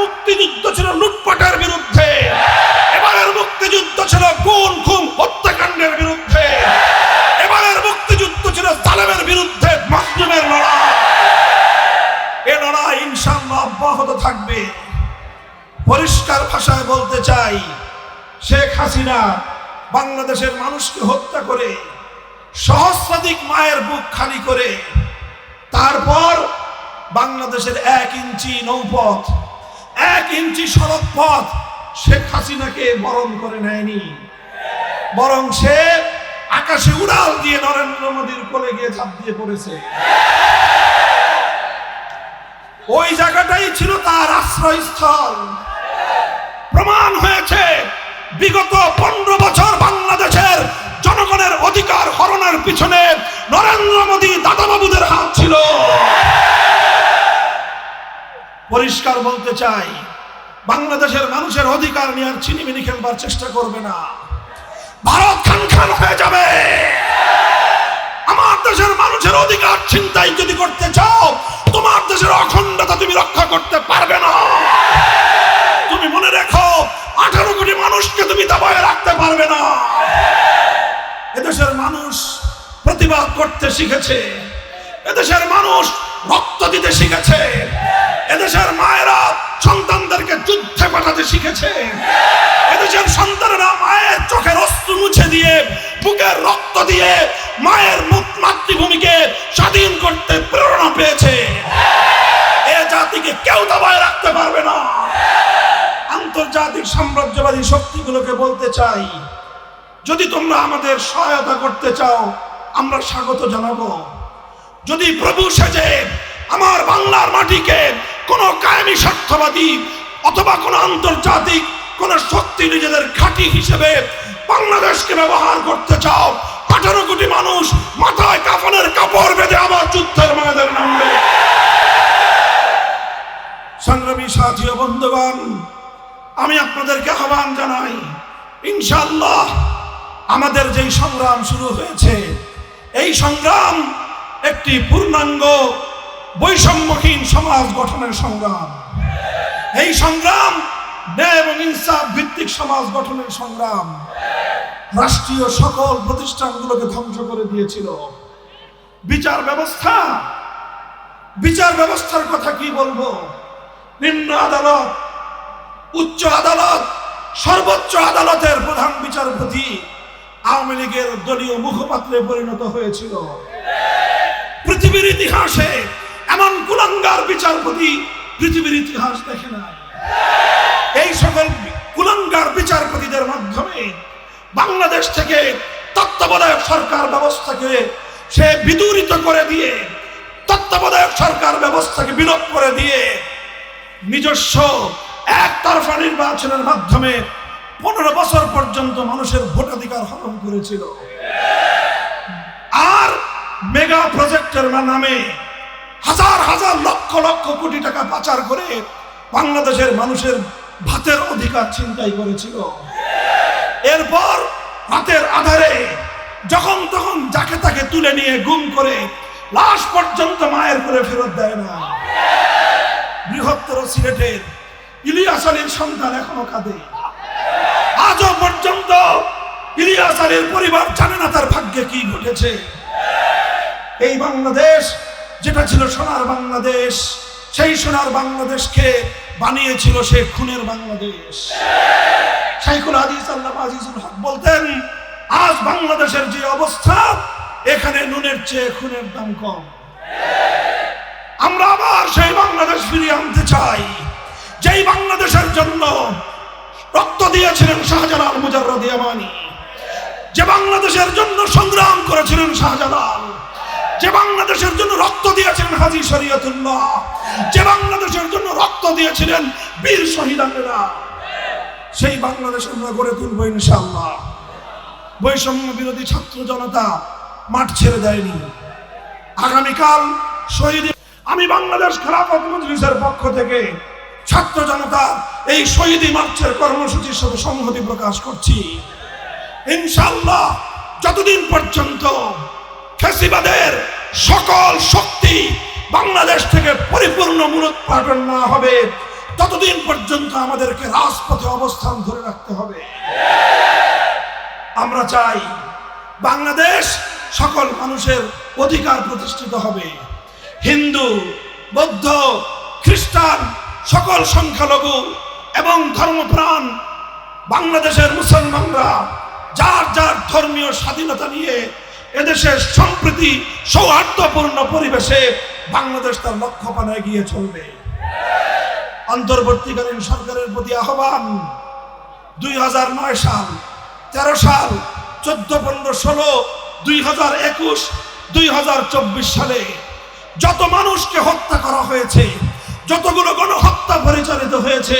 মুক্তিযুদ্ধ ছিল লুটপাটের বিরুদ্ধে। এবারের মুক্তিযুদ্ধ ছিল গুণ খুন, হত্যাকাণ্ডের বিরুদ্ধে। এবারের মুক্তিযুদ্ধ ছিল জালেমের বিরুদ্ধে মাসলুমের লড়াই। এ লড়াই ইনশাআল্লাহ অব্যাহত থাকবে। পরিষ্কার ভাষায় বলতে চাই, শেখ হাসিনা বাংলাদেশের মানুষকে হত্যা করে, সহস্রাধিক মায়ের বুক খালি করে, তারপর বাংলাদেশের এক ইঞ্চি নৌপথ এক ইঞ্চি সড়ক পথ শেখ হাসিনাকে বরণ করে নেয়নি। বরং সে আকাশে উড়াল দিয়ে নরেন্দ্র মোদীর কোলে গিয়ে ঝাঁপ দিয়ে পড়েছে। ওই জায়গাটাই ছিল তার আশ্রয়স্থল। প্রমাণ হয়েছে, বিগত পনেরো বছর বাংলাদেশের জনগণের অধিকার হরণের পিছনে নরেন্দ্র মোদী দাদাবাবুদের হাত ছিল। পরিষ্কার বলতে চাই, বাংলাদেশের মানুষের অধিকার নিয়ে আর চিনিমিনি খেলবার চেষ্টা করবে না। ভারত খান খান হয়ে যাবে। আমার দেশের মানুষের অধিকার চিন্তাই যদি করতে চাও, তোমার দেশের অখণ্ডতা তুমি রক্ষা করতে পারবে না। তুমি মনে রেখো, আঠারো কোটি মানুষকে তুমি দাবায় রাখতে পারবে না। এদেশের মানুষ প্রতিবাদ করতে শিখেছে। এদেশের মানুষ রক্ত দিতে শিখেছে। এদেশের মায়েরা সন্তানদেরকে যুদ্ধে পাঠাতে শিখেছে। এদেশের সন্তানেরা মায়ের চোখের অস্ত্র মুছে দিয়ে, বুকের রক্ত দিয়ে মায়ের মাতৃভূমিকে স্বাধীন করতে প্রেরণা পেয়েছে। এ জাতিকে কেউ দাবায় রাখতে পারবে না। আন্তর্জাতিক সাম্রাজ্যবাদী শক্তিগুলোকে বলতে চাই, যদি তোমরা আমাদের সহায়তা করতে চাও, আমরা স্বাগত জানাব। যদি প্রভু সেজে আমার বাংলার মাটিকে কোনো কায়েমি স্বার্থবাদী অথবা কোনো আন্তর্জাতিক কোন শক্তি নিজেদের খাঁটি হিসেবে বাংলাদেশকে ব্যবহার করতে চাও, আঠারো কোটি মানুষ মাথায় কাফনের কাপড় বেঁধে আবার যুদ্ধের ময়দানে নামবে। সংগ্রামী সাথী ও বন্ধুগণ, আমি আপনাদেরকে আহ্বান জানাই ইনশাল্লাহ আমাদের যেই সংগ্রাম শুরু হয়েছে, এই সংগ্রাম একটি পূর্ণাঙ্গ বৈষম্যহীন সমাজ গঠনের সংগ্রাম। এই সংগ্রাম ন্যায় এবং ইনসাফ ভিত্তিক সমাজ গঠনের সংগ্রাম রাষ্ট্রীয় সকল প্রতিষ্ঠানগুলোকে ধ্বংস করে দিয়েছিল। বিচার ব্যবস্থা, বিচার ব্যবস্থার কথা কি বলব? নিম্ন আদালত, উচ্চ আদালত, সর্বোচ্চ আদালতের প্রধান বিচারপতি আওয়ামী লীগের দলীয় মুখপাত্রে পরিণত হয়েছিল। পৃথিবীর ইতিহাসে এমন কুলাঙ্গার বিচারপতি পৃথিবীর ইতিহাস দেখে নাই। এই সকল কুলাঙ্গার বিচারপতিদের মাধ্যমে বাংলাদেশ থেকে তত্ত্বাবধায়ক সরকার ব্যবস্থাকে সে বিদূরিত করে দিয়ে, তত্ত্বাবধায়ক সরকার ব্যবস্থাকে বিলোপ করে দিয়ে নিজস্ব একতরফা নির্বাচনের মাধ্যমে পনেরো বছর পর্যন্ত মানুষের ভোটাধিকার হরণ করেছিল। আর মেগা প্রজেক্টের নামে হাজার হাজার লক্ষ লক্ষ কোটি টাকা পাচার করে বাংলাদেশের মানুষের ভাতের অধিকার চিন্তাই করেছিল। এরপর রাতের আধারে যখন তখন যাকে তাকে তুলে নিয়ে গুম করে লাশ পর্যন্ত মায়ের করে ফেরত দেয় না। বৃহত্তর সিলেটের ইলিয়াস আলীর সন্তান এখনও কাঁদে। আজও পর্যন্ত ইলিয়াস আলীর পরিবার জানে না তার ভাগ্যে কি ঘটেছে। এই বাংলাদেশ, যেটা ছিল সোনার বাংলাদেশ, সেই সোনার বাংলাদেশকে বানিয়েছিল সে খুনের বাংলাদেশ। শাইখুল হাদিস আল্লাহ আজিজুল হক বলতেন, আজ বাংলাদেশের যে অবস্থা, এখানে নুনের চেয়ে খুনের দাম কম। আমরা আবার সেই বাংলাদেশ ফিরিয়ে আনতে চাই। যেই বাংলাদেশের জন্য রক্ত দিয়েছিলেন শাহজালাল মুজাররদ ইয়ামানি যে বাংলাদেশের জন্য সংগ্রাম করেছিলেন শাহজালাল যে বাংলাদেশের জন্য রক্ত দিয়েছিলেন হাজি শরিয়তুল্লাহ, যে বাংলাদেশের জন্য রক্ত দিয়েছিলেন বীর শহীদানেরা, সেই বাংলাদেশ আমরা গড়ে তুলবো ইনশাআল্লাহ। বৈষম্য বিরোধী ছাত্র জনতা মাঠ ছেড়ে দেয়নি। আগামীকাল শহীদ আমি বাংলাদেশ খেলাফত মজলিসের পক্ষ থেকে ছাত্র জনতা এই শহীদি মার্চের কর্মসূচির সাথে সংহতি প্রকাশ করছি। ইনশাল্লাহ যতদিন পর্যন্ত ফেসিবাদের সকল শক্তি বাংলাদেশ থেকে পরিপূর্ণ মূলোৎপাটন না হবে। ততদিন পর্যন্ত আমাদেরকে রাজপথে অবস্থান ধরে রাখতে হবে। আমরা চাই বাংলাদেশ সকল মানুষের অধিকার প্রতিষ্ঠিত হবে। হিন্দু, বৌদ্ধ, খ্রিস্টান সকল সংখ্যালঘু এবং ধর্মপ্রাণ বাংলাদেশের মুসলমানরা যার যার ধর্মীয় স্বাধীনতা নিয়ে এদেশের সম্প্রীতি সৌহার্দ্যপূর্ণ পরিবেশে বাংলাদেশ তার লক্ষ্য পানে এগিয়ে চলবে। অন্তর্বর্তীকালীন সরকারের প্রতি আহ্বান, দুই হাজার নয় সাল, তেরো সাল, চোদ্দ, পনেরো, ষোলো, দুই হাজার একুশ, দুই হাজার চব্বিশ সালে যত মানুষকে হত্যা করা হয়েছে, যতগুলো গণহত্যা পরিচালিত হয়েছে,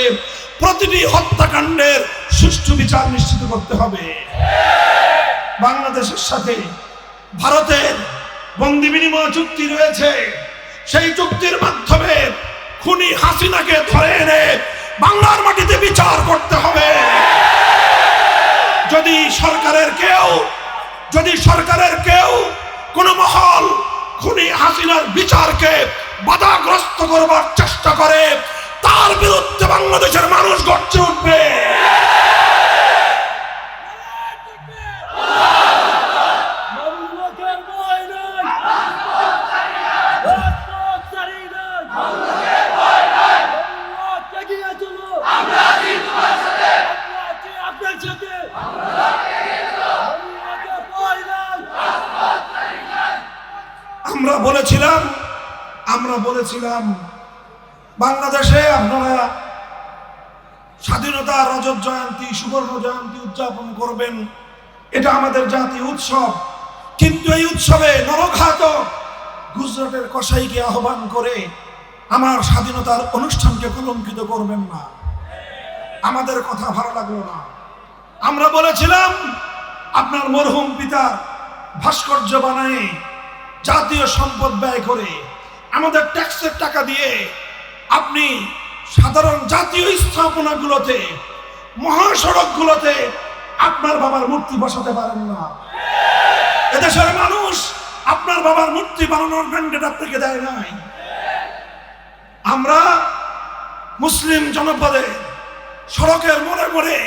প্রতিটি হত্যাকাণ্ডের সুষ্ঠু বিচার নিশ্চিত করতে হবে। বাংলাদেশের সাথে ভারতের বন্দি বিনিময় চুক্তি রয়েছে। সেই চুক্তির মাধ্যমে খুনি হাসিনাকে ধরে এনে বাংলার মাটিতে বিচার করতে হবে। যদি সরকারের কেউ, যদি সরকারের কেউ কোন মহল খুনি হাসিনার বিচারকে বাধাগ্রস্ত করবার চেষ্টা করে, তার বিরুদ্ধে বাংলাদেশের বাংলাদেশে আপনারা স্বাধীনতা রজত জয়ন্তী, সুবর্ণ জয়ন্তী উদযাপন করবেন। এটা আমাদের জাতীয় উৎসব। কিন্তু এই উৎসবে নরঘাতক গুজরাটের কসাইকে আহ্বান করে আমার স্বাধীনতার অনুষ্ঠানকে কলঙ্কিত করবেন না। আমাদের কথা ভালো লাগল না। আমরা বলেছিলাম, আপনার মরহুম পিতার ভাস্কর্য বানায় জাতীয় সম্পদ ব্যয় করে আমাদের ট্যাক্সের টাকা দিয়ে আপনি সাধারণ জাতীয় স্থাপনাগুলোতে, মহাসড়কগুলোতে আপনার বাবার মূর্তি বসাতে পারেন না। এদেশের মানুষ আপনার বাবার মূর্তি বানানোর ম্যান্ডেট আপনাকে দেয় নাই। আমরা মুসলিম জনপদে সড়কের মোড়ে মোড়ে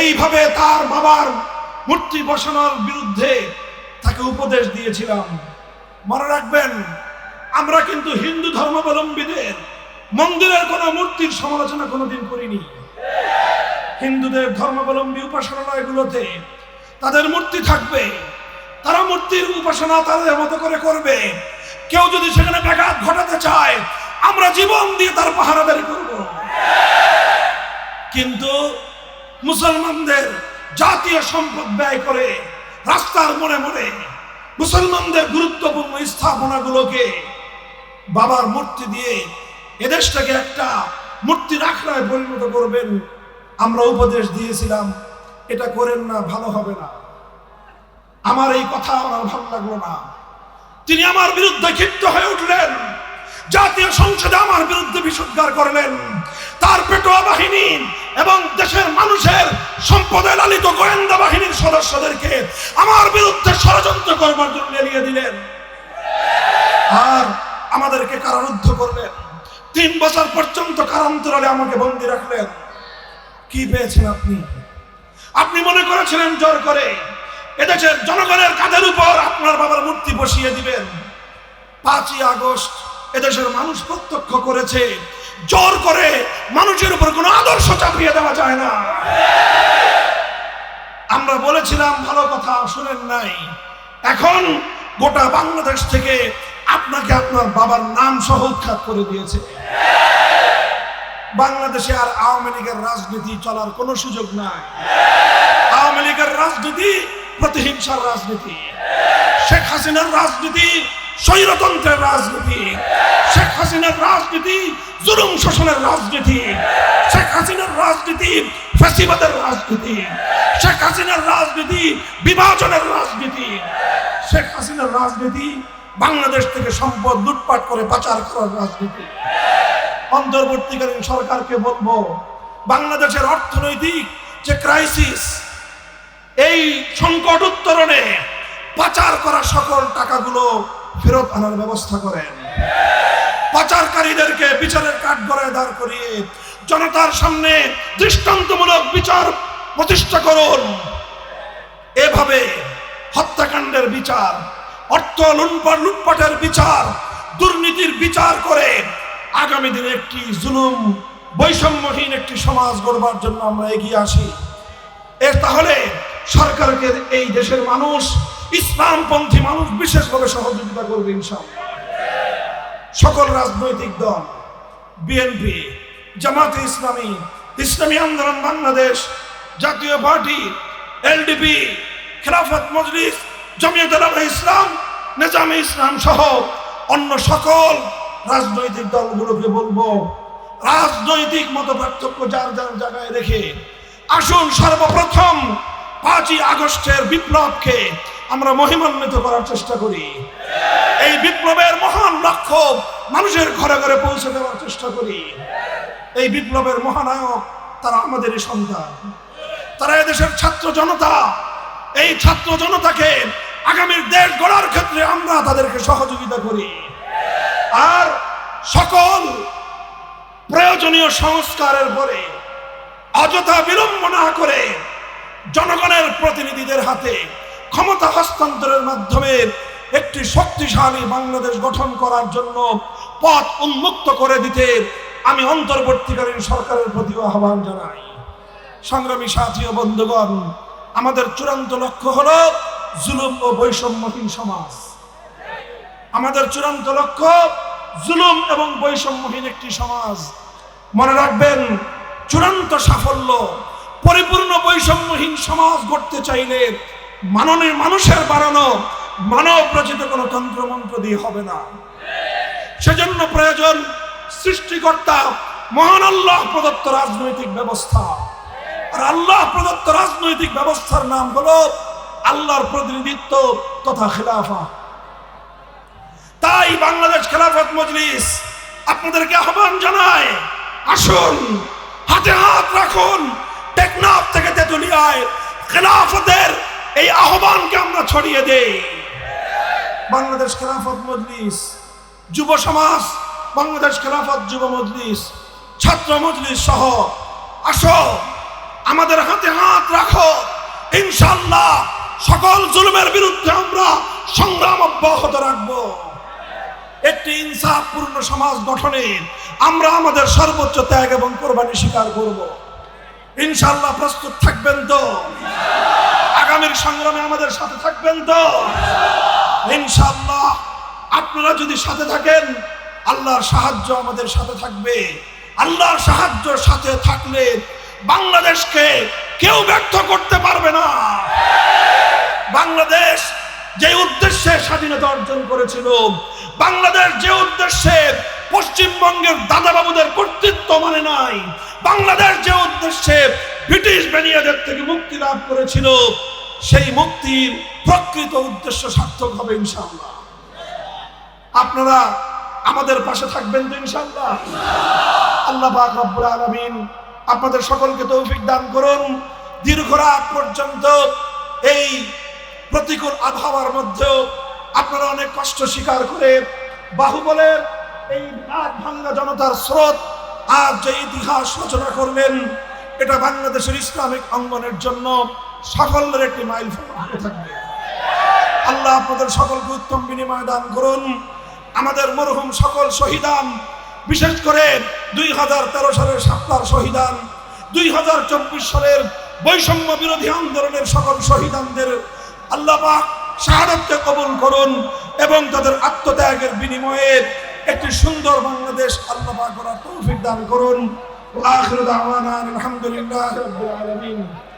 এইভাবে তার বাবার মূর্তি বসানোর বিরুদ্ধে তাকে উপদেশ দিয়েছিলাম। মনে রাখবেন আমরা কিন্তু হিন্দু ধর্মাবলম্বীদের মন্দিরের কোনো মূর্তির সমালোচনা কোনোদিন করিনি। হিন্দুদের ধর্মাবলম্বী উপাসনালয়গুলোতে তাদের মূর্তি থাকবে, তারা মূর্তির উপাসনা তাদের মতো করে করবে। কেউ যদি সেখানে ব্যাঘাত ঘটাতে চায়, আমরা জীবন দিয়ে তার পাহারাদারি করব। কিন্তু মুসলমানদের জাতীয় সম্পদ ব্যয় করে রাস্তার মোড়ে মোড়ে মুসলমানদের গুরুত্বপূর্ণ স্থাপনাগুলোকে বাবার মূর্তি দিয়ে এদেশটাকে একটা মূর্তির আখড়ায় পরিণত করবেন। আমরা উপদেশ দিয়েছিলাম, এটা করেন না, ভালো হবে না। আমার এই কথা আমার ভালো লাগল না। তিনি আমার বিরুদ্ধে ক্ষিপ্ত হয়ে উঠলেন। জাতীয় সংসদে আমার বিরুদ্ধে বিশুদ্ধার করলেন। তার পেটোয়া বাহিনী এবং দেশের মানুষের সম্পদে লালিত গোয়েন্দা বাহিনীর সদস্যদেরকে আমার বিরুদ্ধে ষড়যন্ত্র করবার জন্য এড়িয়ে দিলেন। আর আমাদেরকে কারারুদ্ধ করলেন তিন বছর পর্যন্ত কারান্তরালে আমাকে বন্দি রাখলেন কি পেয়েছেন আপনি? আপনি মনে করেছিলেন জোর করে এদেশের জনগণের কাঁধের উপর আপনার বাবার মূর্তি বসিয়ে দিবেন। পাঁচই আগস্ট এদেশের মানুষ প্রত্যক্ষ করেছে, জোর করে মানুষের উপর কোনো আদর্শ চাপিয়ে দেওয়া যায় না। আমরা বলেছিলাম, ভালো কথা শুনেন নাই। এখন গোটা বাংলাদেশ থেকে আপনাকে আপনার বাবার নাম সহ উৎখাত করে দিয়েছে। বাংলাদেশে আর আওয়ামী লীগের রাজনীতি চলার কোনো সুযোগ নাই। আওয়ামী লীগের রাজনীতি প্রতিহিংসার রাজনীতি। শেখ হাসিনার রাজনীতি স্বৈরতন্ত্রের রাজনীতি। শেখ হাসিনার রাজনীতি জুলুম শোষণের রাজনীতি। শেখ হাসিনার রাজনীতি ফ্যাসিবাদের রাজনীতি। শেখ হাসিনার রাজনীতি বিভাজনের রাজনীতি। শেখ হাসিনার রাজনীতি বাংলাদেশ থেকে সম্পদ লুটপাট করে পাচার করার রাজনীতি। অন্তর্বর্তীকালীন সরকারকে বলব, বাংলাদেশের অর্থনৈতিক যে ক্রাইসিস এই সংকট উত্তরণে পাচার করা সকল টাকাগুলো ফেরত আনার ব্যবস্থা করেন। পাচারকারীদেরকে বিচারের কাঠগড়ায় দাঁড় করিয়ে জনতার সামনে দৃষ্টান্তমূলক বিচার প্রতিষ্ঠা করুন। এভাবে হত্যাকাণ্ডের বিচার অর্থ লুণ্ঠন লুটপাটের বিচার, দুর্নীতির বিচার করে আগামী দিনে একটি জুলুম, বৈষম্যহীন একটি সমাজ গড়বার জন্য আমরা এগিয়ে আসি। তাহলে সরকারকে এই দেশের মানুষ, ইসলামপন্থী মানুষ বিশেষভাবে সহযোগিতা করবে সকল রাজনৈতিক দল, বিএনপি, জামাতে ইসলামী ইসলামী আন্দোলন বাংলাদেশ, জাতীয় পার্টি, এলডিপি, খেলাফত মজলিস জমিয়ত ইসলাম নেজামে ইসলাম সহ অন্য সকল রাজনৈতিক দলগুলোকে বলব, রাজনৈতিক মত পার্থক্য যার যার জায়গায় রেখে আসুন সর্বপ্রথম পাঁচই আগস্টের বিপ্লবকে আমরা মহিমান্বিত করার চেষ্টা করি। এই বিপ্লবের মহান লক্ষ্য মানুষের ঘরে ঘরে পৌঁছে দেওয়ার চেষ্টা করি। এই বিপ্লবের মহানায়ক তারা আমাদেরই সন্তান। তারা এদেশের ছাত্র জনতা। এই ছাত্র জনতাকে আগামীর দেশ গড়ার ক্ষেত্রে আমরা তাদেরকে সহযোগিতা করি। আর সকল প্রয়োজনীয় সংস্কারের পরে অযথা বিলম্ব না করে জনগণের প্রতিনিধিদের হাতে ক্ষমতা হস্তান্তরের মাধ্যমে একটি শক্তিশালী বাংলাদেশ গঠন করার জন্য পথ উন্মুক্ত করে দিতে আমি অন্তর্বর্তীকালীন সরকারের প্রতি আহ্বান জানাই। সংগ্রামী সাথী ও বন্ধুগণ, আমাদের চূড়ান্ত লক্ষ্য হলো জুলুম ও বৈষম্যহীন সমাজ। আমাদের চূড়ান্ত লক্ষ্য জুলুম এবং বৈষম্যহীন একটি সমাজ। মনে রাখবেন, চূড়ান্ত সাফল্য, পরিপূর্ণ বৈষম্যহীন সমাজ গড়তে চাইলে মাননীয় মানুষের বাড়ানো মানব রচিত কোনো তন্ত্রমন্ত্র দিয়ে হবে না। সেজন্য প্রয়োজন সৃষ্টিকর্তা, মহান আল্লাহ প্রদত্ত রাজনৈতিক ব্যবস্থা। আর আল্লাহ প্রদত্ত রাজনৈতিক ব্যবস্থার নাম হলো আল্লাহর প্রতিনিধিত্ব তথা খেলাফা তাই বাংলাদেশ খেলাফত মজলিস আপনাদেরকে আহ্বান জানায়, আসুন, হাতে হাত রাখুন, টেকনাফ থেকে তেতুলিয়ায় খেলাফতের এই আহ্বানকে আমরা ছড়িয়ে দেই। বাংলাদেশ খেলাফত মজলিস, যুব সমাজ, বাংলাদেশ খেলাফত যুব মজলিস, ছাত্র মজলিস সহ, আসো, আমাদের হাতে হাত রাখো ইনশাল্লাহ সকল জুলুমের বিরুদ্ধে আমরা সংগ্রাম অব্যাহত রাখব। একটি ইনসাফপূর্ণ সমাজ গঠনে আমরা আমাদের সর্বোচ্চ ত্যাগ এবং কোরবানি স্বীকার করব। ইনশাল্লাহ প্রস্তুত থাকবেন তো? আগামীর সংগ্রামে আমাদের সাথে থাকবেন তো? ইনশাল্লাহ আপনারা যদি সাথে থাকেন, আল্লাহর সাহায্য আমাদের সাথে থাকবে। আল্লাহর সাহায্য সাথে থাকলে বাংলাদেশকে কেউ ব্যর্থ করতে পারবে না। বাংলাদেশ যে উদ্দেশ্যে স্বাধীনতা অর্জন করেছিল, বাংলাদেশ যে উদ্দেশ্যে পশ্চিমবঙ্গের দাদাবাবুদের কর্তৃত্ব মানে নাই, বাংলাদেশ যে উদ্দেশ্যে ব্রিটিশ বেনিয়াদের থেকে মুক্তি লাভ করেছিল, সেই মুক্তির প্রকৃত উদ্দেশ্য সার্থক হবে ইনশাআল্লাহ। আপনারা আমাদের পাশে থাকবেন তো ইনশাআল্লাহ। আল্লাহ পাক রব্বুল আলামিন আপনাদের সকলকে তৌফিক দান করুন। দীর্ঘ রাত পর্যন্ত এই প্রতিকূল আবহাওয়ার মধ্যেও আপনারা অনেক কষ্ট স্বীকার করে বাহুবলের এই রাত ভাঙ্গা জনতার স্রোত আজ যে ইতিহাস রচনা করলেন, এটা বাংলাদেশের ইসলামিক অঙ্গনের জন্য সাফল্যের একটি মাইল থাকবে আল্লাহ আপনাদের সকলকে উত্তম বিনিময় দান করুন। আমাদের মরহুম সকল শহীদান, বিশেষ করে দুই হাজার তেরো সালের সাতটার শহীদান, দুই হাজার চব্বিশ সালের বৈষম্য বিরোধী আন্দোলনের সকল শহীদানদের আল্লাহ পাক শাহাদতকে কবুল করুন এবং তাদের আত্মত্যাগের বিনিময়ে একটি সুন্দর বাংলাদেশ আল্লাহ পাক করার তৌফিক দান করুন। আলহামদুলিল্লাহ